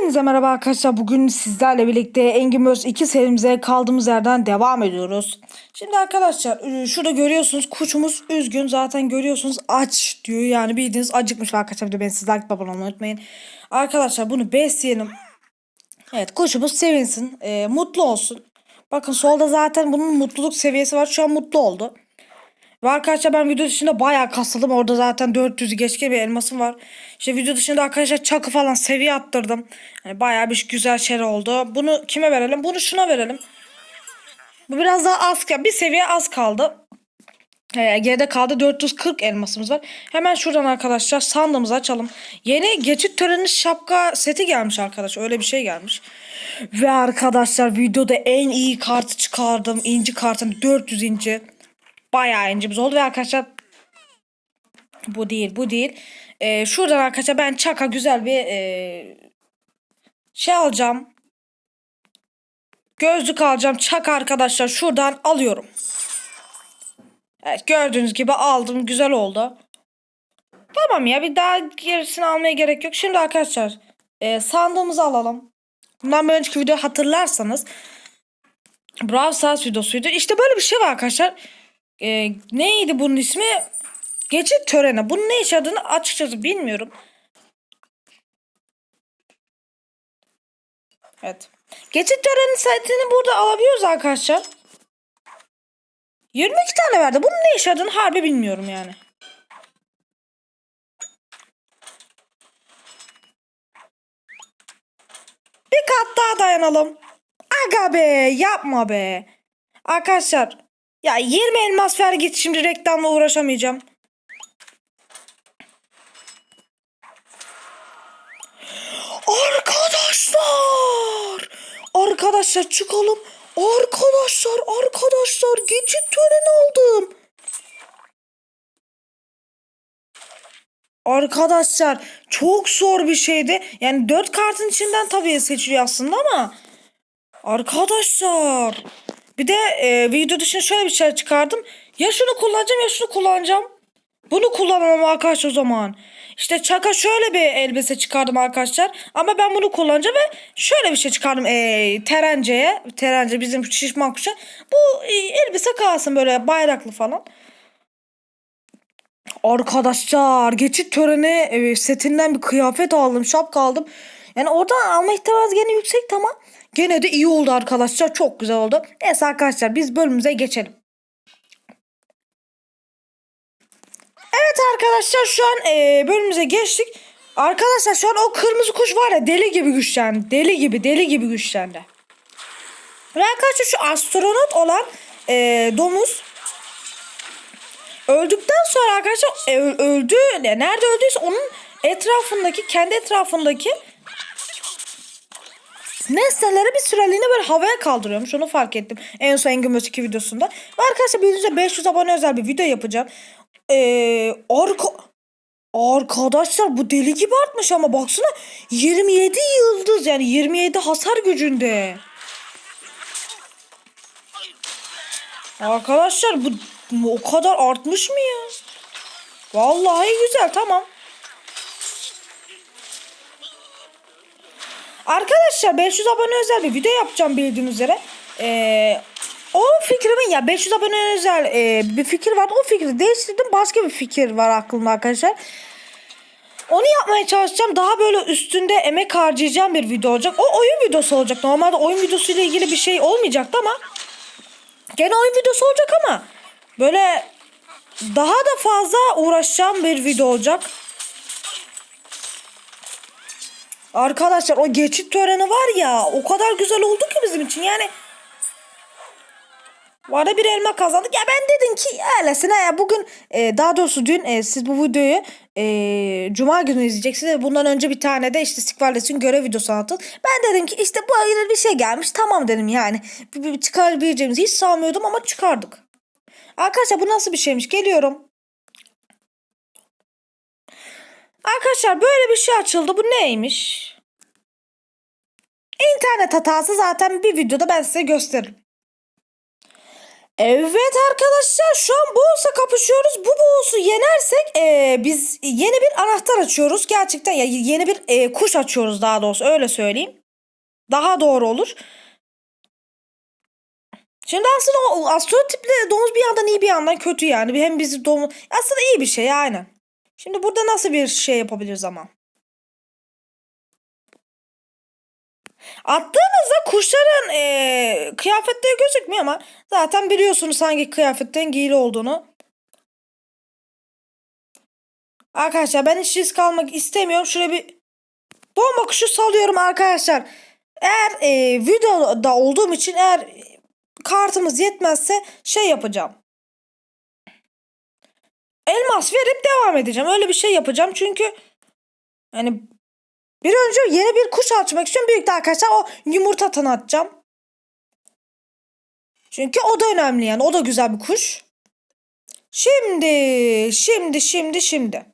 Hepinize merhaba arkadaşlar. Bugün sizlerle birlikte Angry Birds 2 serimize kaldığımız yerden devam ediyoruz. Şimdi arkadaşlar e, şurada görüyorsunuz kuşumuz üzgün. Zaten görüyorsunuz aç diyor. Yani bildiğiniz acıkmış arkadaşlar. Bir de beni siz like babamı unutmayın. Arkadaşlar bunu besleyelim. Evet kuşumuz sevinsin. e, mutlu olsun. Bakın solda zaten bunun mutluluk seviyesi var. Şu an mutlu oldu. Ve arkadaşlar ben video dışında bayağı kasıldım. Orada zaten 400'ü geçkin bir elmasım var. İşte video dışında arkadaşlar çakı falan seviye attırdım. Yani bayağı bir güzel şey oldu. Bunu kime verelim? Bunu şuna verelim. Bu biraz daha az. Bir seviye az kaldı. Ee, geride kaldı 440 elmasımız var. Hemen şuradan arkadaşlar sandığımızı açalım. Yeni geçit töreni şapka seti gelmiş arkadaşlar. Öyle bir şey gelmiş. Ve arkadaşlar videoda en iyi kartı çıkardım. İnci kartını 400 inci. Bayağı incimiz oldu ve arkadaşlar bu değil bu değil. Ee, şuradan arkadaşlar ben çaka güzel bir ee, şey alacağım. Gözlük alacağım. Çaka arkadaşlar şuradan alıyorum. Evet gördüğünüz gibi aldım. Güzel oldu. Tamam ya bir daha gerisini almaya gerek yok. Şimdi arkadaşlar ee, sandığımızı alalım. Bundan bir önceki video hatırlarsanız Brawl Stars videosuydu. İşte böyle bir şey var arkadaşlar. Ee, neydi bunun ismi? Geçit töreni. Bunun ne iş adını açıkçası bilmiyorum. Evet. Geçit töreni setini burada alabiliyoruz arkadaşlar. 22 tane verdi. Bunun ne iş adını harbi bilmiyorum yani. Bir kat daha dayanalım. Aga be yapma be. Arkadaşlar ya 20 elmas ver git şimdi reklamla uğraşamayacağım. Arkadaşlar. Arkadaşlar çıkalım. Arkadaşlar arkadaşlar geçit töreni aldım. Arkadaşlar çok zor bir şeydi. Yani dört kartın içinden tabii seçiliyor aslında ama Arkadaşlar. Bir de e, video dışında şöyle bir şey çıkardım. Ya şunu kullanacağım ya şunu kullanacağım. Bunu kullanamam arkadaşlar o zaman. İşte çaka şöyle bir elbise çıkardım arkadaşlar. Ama ben bunu kullanacağım ve şöyle bir şey çıkardım. E, terenceye. Terence bizim şişman kuşa. Bu e, elbise kalsın böyle bayraklı falan. Arkadaşlar geçit töreni e, setinden bir kıyafet aldım. Şapka aldım. Yani oradan alma ihtimali gene yüksek ama gene de iyi oldu arkadaşlar. Çok güzel oldu. Neyse arkadaşlar biz bölümümüze geçelim. Evet arkadaşlar şu an e, bölümümüze geçtik. Arkadaşlar şu an o kırmızı kuş var ya deli gibi güçlendi. Deli gibi deli gibi güçlendi. Ve arkadaşlar şu astronot olan e, domuz öldükten sonra arkadaşlar e, öldü. Nerede öldüyse onun etrafındaki kendi etrafındaki nesneleri bir süreliğine böyle havaya kaldırıyormuş. Onu fark ettim. En son Engin 2 videosunda. Ve arkadaşlar bildiğinizde 500 abone özel bir video yapacağım. Ee, arka... Arkadaşlar bu deli gibi artmış ama baksana 27 yıldız yani 27 hasar gücünde. Arkadaşlar bu o kadar artmış mı ya? Vallahi güzel tamam. Arkadaşlar 500 abone özel bir video yapacağım bildiğiniz üzere. Ee, o fikrimin ya 500 abone özel e, bir fikir vardı. O fikri değiştirdim. Başka bir fikir var aklımda arkadaşlar. Onu yapmaya çalışacağım. Daha böyle üstünde emek harcayacağım bir video olacak. O oyun videosu olacak. Normalde oyun videosu ile ilgili bir şey olmayacaktı ama gene oyun videosu olacak ama böyle daha da fazla uğraşacağım bir video olacak. Arkadaşlar o geçit töreni var ya o kadar güzel oldu ki bizim için yani. Var da bir elma kazandık. Ya ben dedim ki öylesine ya bugün e, daha doğrusu dün e, siz bu videoyu e, cuma günü izleyeceksiniz. Bundan önce bir tane de işte Stikvales'in görev videosu attım. Ben dedim ki işte bu ayırır bir şey gelmiş. Tamam dedim yani. Bir, bir çıkarabileceğimizi hiç sanmıyordum ama çıkardık. Arkadaşlar bu nasıl bir şeymiş? Geliyorum. Arkadaşlar böyle bir şey açıldı. Bu neymiş? İnternet hatası zaten bir videoda ben size gösteririm. Evet arkadaşlar şu an Boğaz'la kapışıyoruz. Bu Boğaz'u yenersek e, biz yeni bir anahtar açıyoruz. Gerçekten ya yeni bir e, kuş açıyoruz daha doğrusu öyle söyleyeyim. Daha doğru olur. Şimdi aslında o astrotipli domuz bir yandan iyi bir yandan kötü yani. Hem bizi domuz... Aslında iyi bir şey aynen. Şimdi burada nasıl bir şey yapabiliriz ama? Attığınızda kuşların eee kıyafetleri gözükmüyor ama zaten biliyorsunuz hangi kıyafetten giyili olduğunu. Arkadaşlar ben hiç risk almak istemiyorum. Şuraya bir bomba kuşu salıyorum arkadaşlar. Eğer eee, videoda olduğum için eğer kartımız yetmezse şey yapacağım. Elmas verip devam edeceğim. Öyle bir şey yapacağım çünkü yani bir önce yeni bir kuş açmak istiyorum. Büyükte arkadaşlar o yumurta tanı. Çünkü o da önemli yani. O da güzel bir kuş. Şimdi, şimdi, şimdi, şimdi.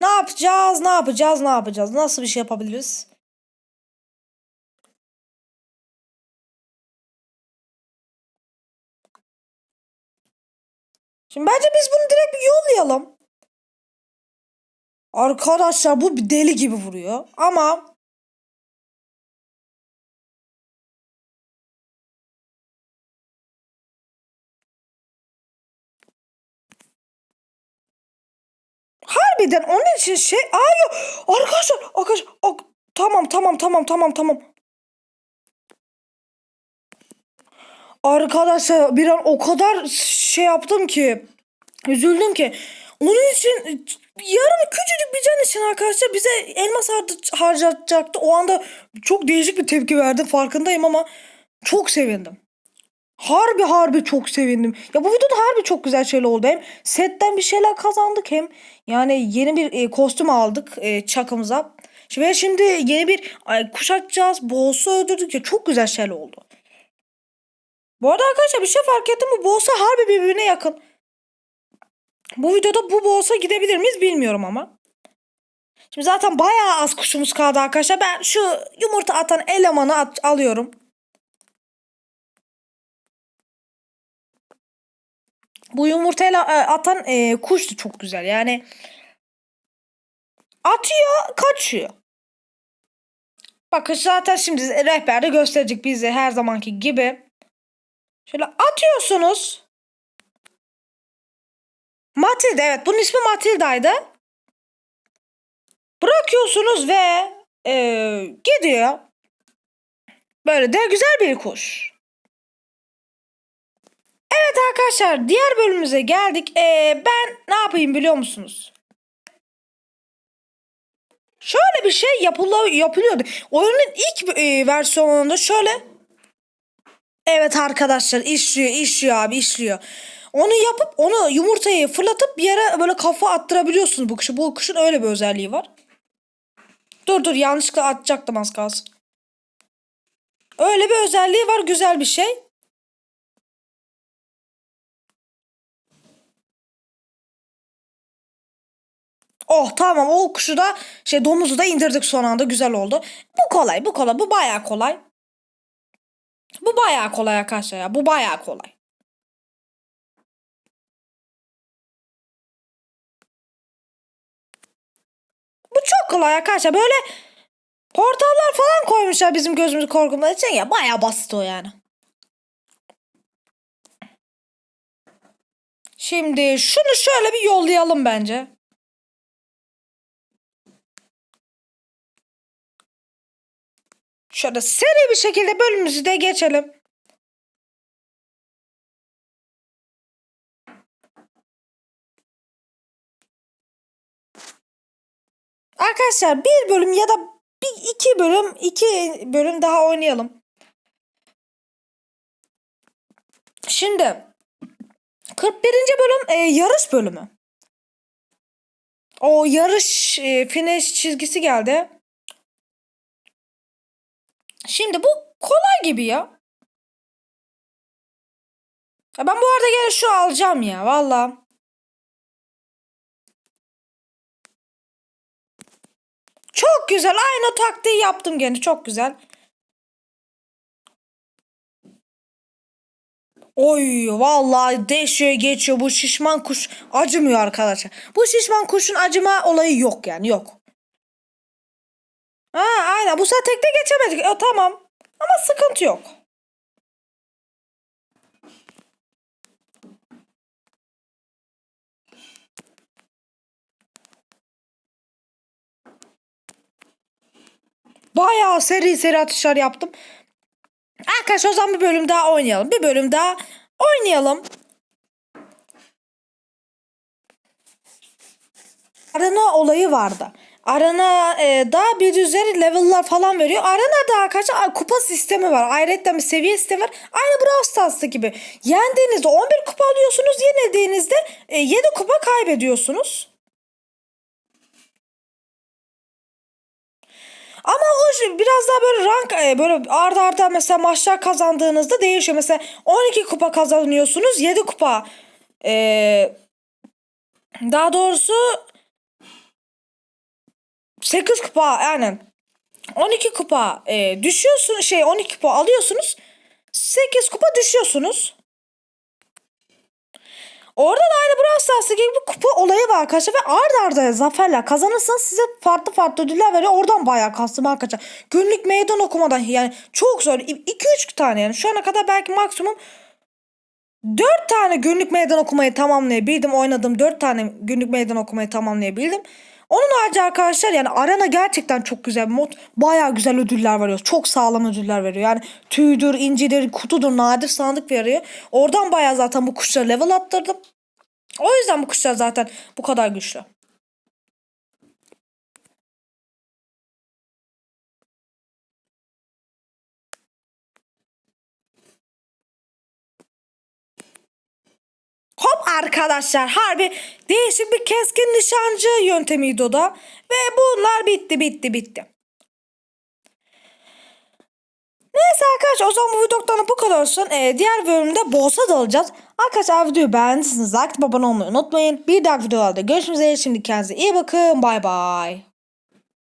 Ne yapacağız? Ne yapacağız? Ne yapacağız? Nasıl bir şey yapabiliriz? Şimdi bence biz bunu direkt bir yollayalım. Arkadaşlar bu bir deli gibi vuruyor. Ama harbiden onun için şey Ay arkadaşlar arkadaşlar ak- tamam tamam tamam tamam tamam. Arkadaşlar bir an o kadar şey yaptım ki üzüldüm ki onun için yarım küçücük bir can için arkadaşlar bize elmas har- harcatacaktı. O anda çok değişik bir tepki verdim farkındayım ama çok sevindim. Harbi harbi çok sevindim. Ya bu videoda harbi çok güzel şeyler oldu. Hem setten bir şeyler kazandık hem yani yeni bir e, kostüm aldık e, çakımıza. Ve şimdi yeni bir ay, kuş açacağız. Boss'u öldürdük ya çok güzel şeyler oldu. Bu arada arkadaşlar bir şey fark ettim bu boss'a harbi birbirine yakın. Bu videoda bu boss'a gidebilir miyiz bilmiyorum ama. Şimdi zaten bayağı az kuşumuz kaldı arkadaşlar. Ben şu yumurta atan elemanı at- alıyorum. Bu yumurtayla e, atan e, kuş da çok güzel. Yani atıyor, kaçıyor. Bakın zaten şimdi rehberde gösterecek bize her zamanki gibi. Şöyle atıyorsunuz. Matilda evet bunun ismi Matilda'ydı. Bırakıyorsunuz ve e, gidiyor. Böyle de güzel bir kuş. Evet arkadaşlar diğer bölümümüze geldik. E, ben ne yapayım biliyor musunuz? Şöyle bir şey yapıla, yapılıyordu. Oyunun ilk e, versiyonunda şöyle Evet arkadaşlar işliyor işliyor abi işliyor. Onu yapıp onu yumurtayı fırlatıp bir yere böyle kafa attırabiliyorsunuz bu kuşu. Bu kuşun öyle bir özelliği var. Dur dur yanlışlıkla atacaktım az kalsın. Öyle bir özelliği var güzel bir şey. Oh tamam o kuşu da şey domuzu da indirdik son anda güzel oldu. Bu kolay bu kolay bu bayağı kolay. Bu bayağı kolay arkadaşlar ya bu bayağı kolay. Bu çok kolay arkadaşlar böyle portallar falan koymuşlar bizim gözümüzü korkutmak için ya bayağı basit o yani. Şimdi şunu şöyle bir yollayalım bence. Şöyle seri bir şekilde bölümümüzü de geçelim. Arkadaşlar bir bölüm ya da bir iki bölüm iki bölüm daha oynayalım. Şimdi 41. bölüm e, yarış bölümü. O yarış e, finish çizgisi geldi. Şimdi bu kolay gibi ya. ben bu arada gene şu alacağım ya valla. Çok güzel. Aynı taktiği yaptım gene. Çok güzel. Oy vallahi değişiyor geçiyor bu şişman kuş acımıyor arkadaşlar. Bu şişman kuşun acıma olayı yok yani yok. Ha aynen bu sefer tekte geçemedik. E, tamam ama sıkıntı yok. Bayağı seri seri atışlar yaptım. Arkadaşlar o zaman bir bölüm daha oynayalım. Bir bölüm daha oynayalım. Arena olayı vardı. Arena e, daha bir üzeri level'lar falan veriyor. Arena'da arkadaşlar kupa sistemi var. Ayrıca bir seviye sistemi var. Aynı Brawl Stars'ta gibi. Yendiğinizde 11 kupa alıyorsunuz. Yenildiğinizde e, 7 kupa kaybediyorsunuz. Ama o biraz daha böyle rank e, böyle arda arda mesela maçlar kazandığınızda değişiyor. Mesela 12 kupa kazanıyorsunuz. 7 kupa e, daha doğrusu 8 kupa yani 12 kupa e, düşüyorsun şey 12 kupa alıyorsunuz 8 kupa düşüyorsunuz. Orada da aynı Brawl Stars'ta gibi bir kupa olayı var arkadaşlar ve arda arda zaferler kazanırsanız size farklı farklı ödüller veriyor. Oradan bayağı kastım arkadaşlar. Günlük meydan okumadan yani çok zor. 2-3 tane yani şu ana kadar belki maksimum 4 tane günlük meydan okumayı tamamlayabildim. Oynadım 4 tane günlük meydan okumayı tamamlayabildim. Onun harici arkadaşlar yani arena gerçekten çok güzel bir mod. Bayağı güzel ödüller veriyor. Çok sağlam ödüller veriyor. Yani tüydür, incidir, kutudur, nadir sandık veriyor. Oradan bayağı zaten bu kuşları level attırdım. O yüzden bu kuşlar zaten bu kadar güçlü. Arkadaşlar harbi değişik bir keskin nişancı yöntemiydi o da. Ve bunlar bitti bitti bitti. Neyse arkadaşlar o zaman bu videodan bu kadar olsun. Ee, diğer bölümde boss'a dalacağız. Arkadaşlar videoyu beğendiyseniz like abone olmayı unutmayın. Bir dahaki videolarda görüşmek üzere. Şimdi kendinize iyi bakın. Bay bay.